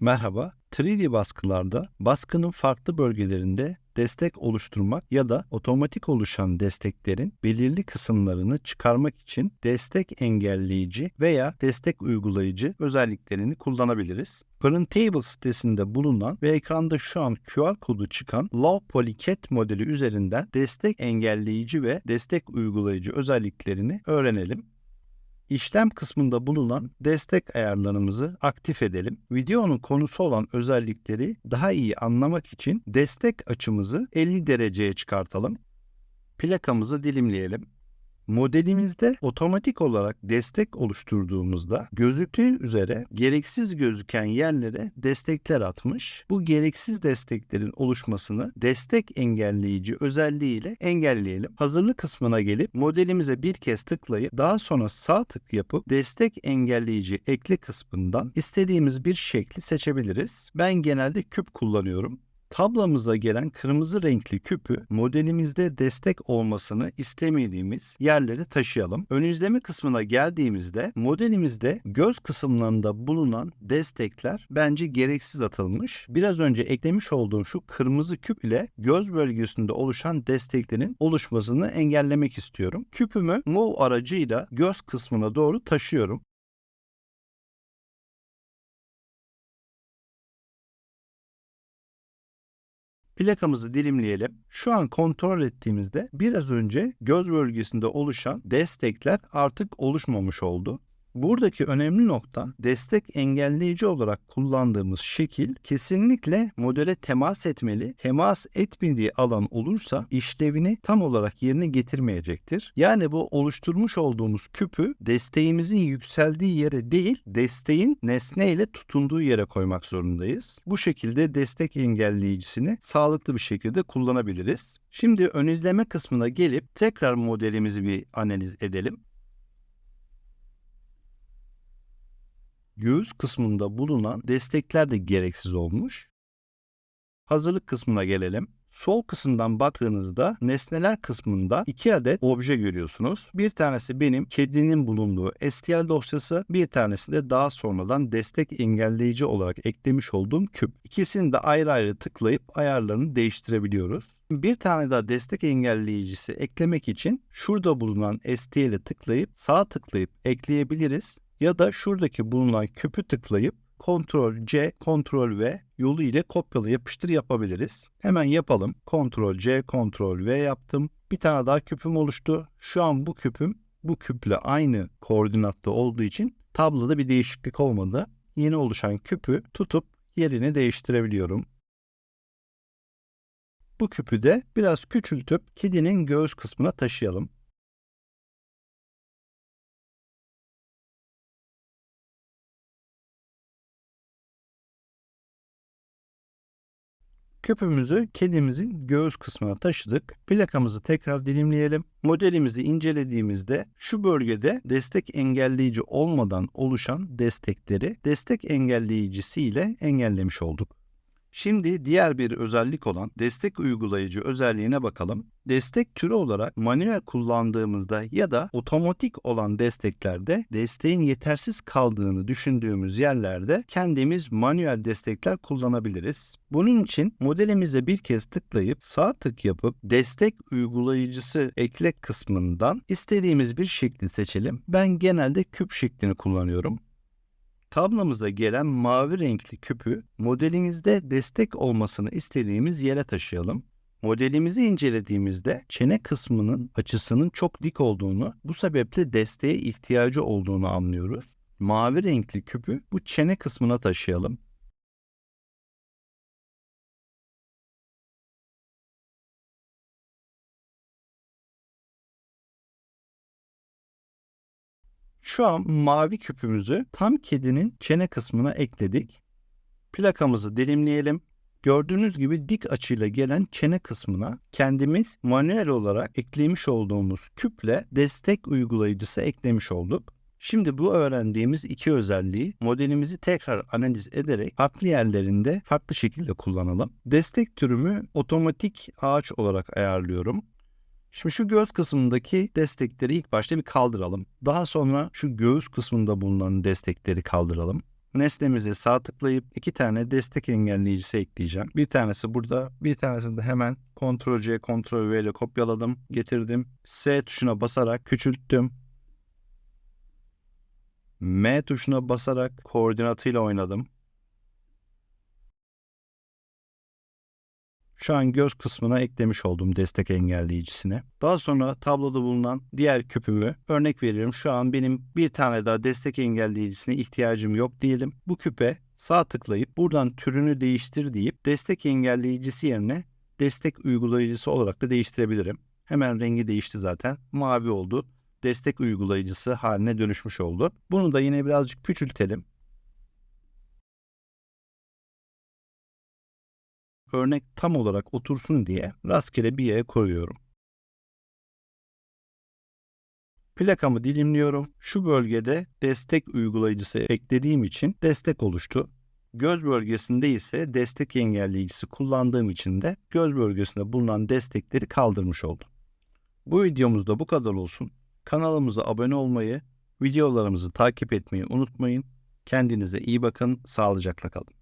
Merhaba, 3D baskılarda baskının farklı bölgelerinde destek oluşturmak ya da otomatik oluşan desteklerin belirli kısımlarını çıkarmak için destek engelleyici veya destek uygulayıcı özelliklerini kullanabiliriz. Printable sitesinde bulunan ve ekranda şu an QR kodu çıkan Low Polycat modeli üzerinden destek engelleyici ve destek uygulayıcı özelliklerini öğrenelim. İşlem kısmında bulunan destek ayarlarımızı aktif edelim. Videonun konusu olan özellikleri daha iyi anlamak için destek açımızı 50 dereceye çıkartalım. Plakamızı dilimleyelim. Modelimizde otomatik olarak destek oluşturduğumuzda gözüktüğü üzere gereksiz gözüken yerlere destekler atmış. Bu gereksiz desteklerin oluşmasını destek engelleyici özelliğiyle engelleyelim. Hazırlık kısmına gelip modelimize bir kez tıklayıp daha sonra sağ tık yapıp destek engelleyici ekle kısmından istediğimiz bir şekli seçebiliriz. Ben genelde küp kullanıyorum. Tablamıza gelen kırmızı renkli küpü modelimizde destek olmasını istemediğimiz yerlere taşıyalım. Ön izleme kısmına geldiğimizde modelimizde göz kısımlarında bulunan destekler bence gereksiz atılmış. Biraz önce eklemiş olduğum şu kırmızı küp ile göz bölgesinde oluşan desteklerin oluşmasını engellemek istiyorum. Küpümü Move aracıyla göz kısmına doğru taşıyorum. Plakamızı dilimleyelim. Şu an kontrol ettiğimizde biraz önce göz bölgesinde oluşan destekler artık oluşmamış oldu. Buradaki önemli nokta destek engelleyici olarak kullandığımız şekil kesinlikle modele temas etmeli. Temas etmediği alan olursa işlevini tam olarak yerine getirmeyecektir. Yani bu oluşturmuş olduğumuz küpü desteğimizin yükseldiği yere değil, desteğin nesneyle tutunduğu yere koymak zorundayız. Bu şekilde destek engelleyicisini sağlıklı bir şekilde kullanabiliriz. Şimdi ön izleme kısmına gelip tekrar modelimizi bir analiz edelim. Göğüs kısmında bulunan destekler de gereksiz olmuş. Hazırlık kısmına gelelim. Sol kısımdan baktığınızda nesneler kısmında iki adet obje görüyorsunuz. Bir tanesi benim kedinin bulunduğu STL dosyası, bir tanesi de daha sonradan destek engelleyici olarak eklemiş olduğum küp. İkisini de ayrı ayrı tıklayıp ayarlarını değiştirebiliyoruz. Bir tane daha destek engelleyicisi eklemek için şurada bulunan STL'e tıklayıp sağ tıklayıp ekleyebiliriz ya da şuradaki bulunan küpü tıklayıp Ctrl C, Ctrl V yolu ile kopyala yapıştır yapabiliriz. Hemen yapalım. Ctrl C, Ctrl V yaptım. Bir tane daha küpüm oluştu. Şu an bu küpüm bu küple aynı koordinatta olduğu için tabloda bir değişiklik olmadı. Yeni oluşan küpü tutup yerini değiştirebiliyorum. Bu küpü de biraz küçültüp kedinin göğüs kısmına taşıyalım. Küpümüzü kedimizin göğüs kısmına taşıdık. Plakamızı tekrar dilimleyelim. Modelimizi incelediğimizde şu bölgede destek engelleyici olmadan oluşan destekleri destek engelleyicisiyle engellemiş olduk. Şimdi diğer bir özellik olan destek uygulayıcı özelliğine bakalım. Destek türü olarak manuel kullandığımızda ya da otomatik olan desteklerde desteğin yetersiz kaldığını düşündüğümüz yerlerde kendimiz manuel destekler kullanabiliriz. Bunun için modelimize bir kez tıklayıp sağ tık yapıp destek uygulayıcısı ekle kısmından istediğimiz bir şekli seçelim. Ben genelde küp şeklini kullanıyorum. Tablamıza gelen mavi renkli küpü modelimizde destek olmasını istediğimiz yere taşıyalım. Modelimizi incelediğimizde çene kısmının açısının çok dik olduğunu, bu sebeple desteğe ihtiyacı olduğunu anlıyoruz. Mavi renkli küpü bu çene kısmına taşıyalım. Şu an mavi küpümüzü tam kedinin çene kısmına ekledik. Plakamızı dilimleyelim. Gördüğünüz gibi dik açıyla gelen çene kısmına kendimiz manuel olarak eklemiş olduğumuz küple destek uygulayıcısı eklemiş olduk. Şimdi bu öğrendiğimiz iki özelliği modelimizi tekrar analiz ederek farklı yerlerinde farklı şekilde kullanalım. Destek türümü otomatik ağaç olarak ayarlıyorum. Şimdi şu göğüs kısmındaki destekleri ilk başta bir kaldıralım. Daha sonra şu göğüs kısmında bulunan destekleri kaldıralım. nesnemize sağ tıklayıp iki tane destek engelleyicisi ekleyeceğim. Bir tanesi burada, bir tanesini de hemen Ctrl C, Ctrl V ile kopyaladım, getirdim. S tuşuna basarak küçülttüm. M tuşuna basarak koordinatıyla oynadım. Şu an göz kısmına eklemiş oldum destek engelleyicisine. Daha sonra tabloda bulunan diğer küpümü örnek veriyorum. Şu an benim bir tane daha destek engelleyicisine ihtiyacım yok diyelim. Bu küpe sağ tıklayıp buradan türünü değiştir deyip destek engelleyicisi yerine destek uygulayıcısı olarak da değiştirebilirim. Hemen rengi değişti zaten. Mavi oldu. Destek uygulayıcısı haline dönüşmüş oldu. Bunu da yine birazcık küçültelim. Örnek tam olarak otursun diye rastgele bir yere koyuyorum. Plakamı dilimliyorum. Şu bölgede destek uygulayıcısı eklediğim için destek oluştu. Göz bölgesinde ise destek engelleyicisi kullandığım için de göz bölgesinde bulunan destekleri kaldırmış oldum. Bu videomuzda bu kadar olsun. Kanalımıza abone olmayı, videolarımızı takip etmeyi unutmayın. Kendinize iyi bakın, sağlıcakla kalın.